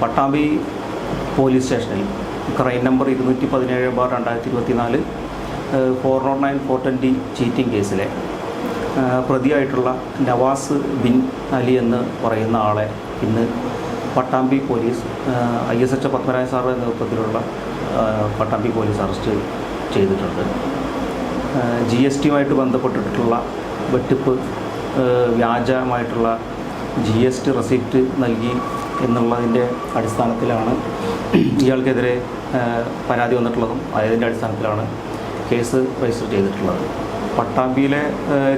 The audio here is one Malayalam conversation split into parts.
പട്ടാമ്പി പോലീസ് സ്റ്റേഷനിൽ ക്രൈം നമ്പർ ഇരുന്നൂറ്റി പതിനേഴ് ബാർ രണ്ടായിരത്തി ഇരുപത്തി നാല് four note nine four twenty cheating കേസിലെ പ്രതിയായിട്ടുള്ള നവാസ് ബിൻ അലി എന്ന് പറയുന്ന ആളെ ഇന്ന് Pattambi police I S H Padmaraja സാറിന്റെ നേതൃത്വത്തിലുള്ള പട്ടാമ്പി പോലീസ് അറസ്റ്റ് ചെയ്തിട്ടുണ്ട്. ജി എസ് ടിയുമായിട്ട് ബന്ധപ്പെട്ടിട്ടുള്ള വെട്ടിപ്പ് വ്യാജമായിട്ടുള്ള ജി എസ് ടി റെസിപ്റ്റ് നൽകി എന്നുള്ളതിന്റെ അടിസ്ഥാനത്തിലാണ് ഇയാൾക്കെതിരെ പരാതി വന്നിട്ടുള്ളതും അതിന്റെ അടിസ്ഥാനത്തിലാണ് കേസ് രജിസ്റ്റർ ചെയ്തിട്ടുള്ളത്. പട്ടാമ്പിയിലെ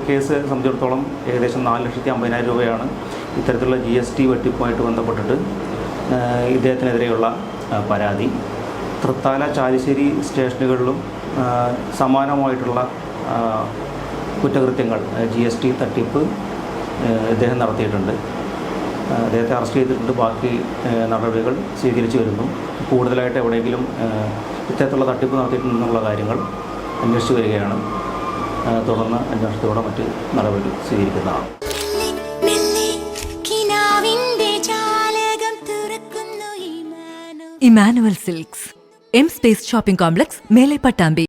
കേസ് സംബന്ധിച്ചിടത്തോളം ഏകദേശം നാല് ലക്ഷത്തി അമ്പതിനായിരം രൂപയാണ് ഇത്തരത്തിലുള്ള ജി എസ് ടി വെട്ടിപ്പുമായിട്ട് ബന്ധപ്പെട്ടിട്ട് ഇദ്ദേഹത്തിനെതിരെയുള്ള പരാതി. തൃത്താല ചാലിശ്ശേരി സ്റ്റേഷനുകളിലും സമാനമായിട്ടുള്ള കുറ്റകൃത്യങ്ങൾ ജി എസ് ടി തട്ടിപ്പ് ഇദ്ദേഹം നടത്തിയിട്ടുണ്ട്. അദ്ദേഹത്തെ അറസ്റ്റ് ചെയ്തിട്ടുണ്ട്. ബാക്കി നടപടികൾ സ്വീകരിച്ചു വരുന്നു. കൂടുതലായിട്ട് എവിടെയെങ്കിലും ഇത്തരത്തിലുള്ള തട്ടിപ്പ് നടത്തിയിട്ടുണ്ടെന്നുള്ള കാര്യങ്ങൾ അന്വേഷിച്ചു വരികയാണ്. തുടർന്ന് അന്വേഷണത്തോടെ മറ്റ് നടപടി സ്വീകരിക്കുന്നതാണ്. Emmanuel. Silks. M space shopping complex മേലെ പട്ടാമ്പി